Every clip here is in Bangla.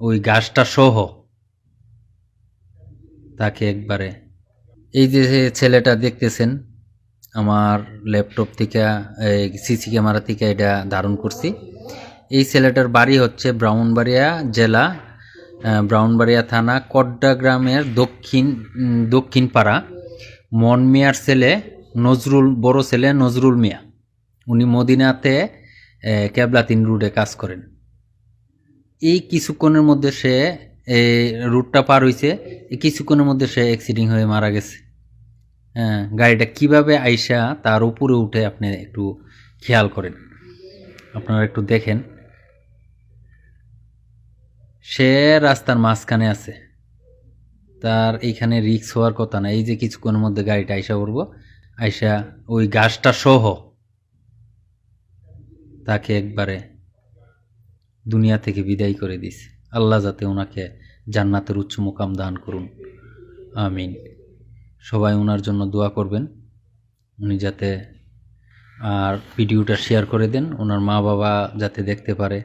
ওই গাছটা সহ তাকে একবারে। এই যে ছেলেটা দেখতেছেন আমার ল্যাপটপ থেকে সিসি ক্যামেরা থেকে এটা ধারণ করছি। এই ছেলেটার বাড়ি হচ্ছে ব্রাউনবাড়িয়া জেলা ব্রাউনবাড়িয়া থানা কড্ডা গ্রামের দক্ষিণ দক্ষিণ পাড়া মন মিয়ার ছেলে নজরুল বড় ছেলে নজরুল মিয়া। উনি মদিনাতে আহ, কেবলাতিন রুটে কাজ করেন। এই কিছুক্ষণের মধ্যে সে রুটটা পার এই কিছুক্ষণের মধ্যে সে অ্যাক্সিডেন্ট হয়ে মারা গেছে। হ্যাঁ গাড়িটা কীভাবে আইসা তার উপরে উঠে আপনি একটু খেয়াল করেন। আপনারা একটু দেখেন। সে রাস্তার মাঝখানে আছে। তার এইখানে রিক্স হওয়ার কথা না। এই যে কিছুক্ষণের মধ্যে গাড়িটা আইসা পড়ব, আইসা ওই গাছটা সহ তাকে একবারে দুনিয়া থেকে বিদায় করে দিছে। আল্লাহ যাতে ওনাকে জান্নাতের উচ্চ মোকাম দান করুন। আমিন। সবাই ওনার জন্য দোয়া করবেন। উনি যাতে আর ভিডিওটা শেয়ার করে দেন। ওনার মা বাবা যাতে দেখতে পারে।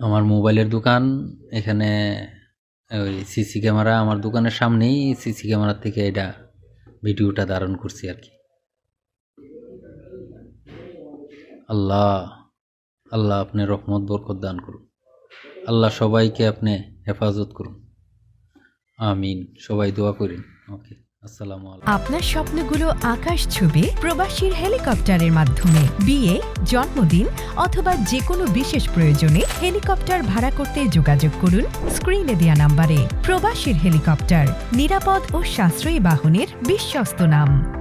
আমার মোবাইলের দোকান এখানে, ওই সিসি ক্যামেরা আমার দোকানের সামনেই সিসি ক্যামেরা থেকে এটা ভিডিওটা ধারণ করছি আর কি। আল্লাহ আল্লাহ আপনি রহমত, বরকত দান করুন। আল্লাহ সবাইকে আপনি হেফাজত করুন। আমিন। সবাই দোয়া করেন। ওকে আপনার স্বপ্নগুলো আকাশ ছুবে প্রবাসীর হেলিকপ্টারের মাধ্যমে। বিয়ে, জন্মদিন অথবা যে কোনো বিশেষ প্রয়োজনে হেলিকপ্টার ভাড়া করতে যোগাযোগ করুন স্ক্রিনে দেওয়া নাম্বারে। প্রবাসীর হেলিকপ্টার, নিরাপদ ও সাশ্রয়ী বাহনের বিশ্বস্ত নাম।